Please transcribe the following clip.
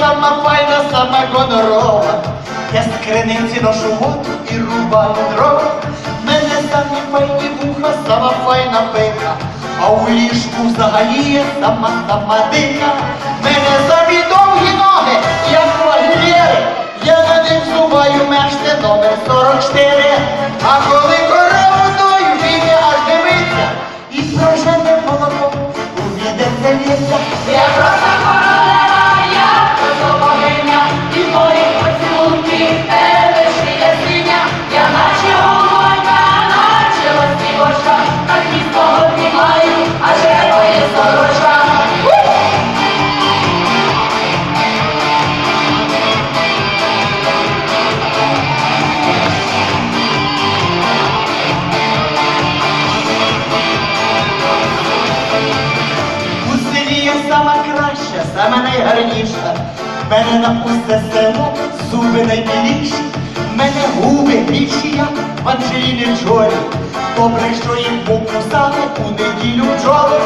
сама файна, сама гонорова. Я з криниці ношу воду і рубаю дрова. Мене самі файні вуха, сама файна пика. А у ліжку взагалі є сама сама дика. Мене самі довгі ноги, як вагнєри. Я на них зубаю мешти номер 44. А коли корову дою, він аж дивиться. І прожене молоко, увійдеться ліса. Саме сама найгарніша. Мене на усе село зуби найбіліші. Мене губи більші, як в Анджеліни Джолі. Добре, що їм покусали у неділю бджоли.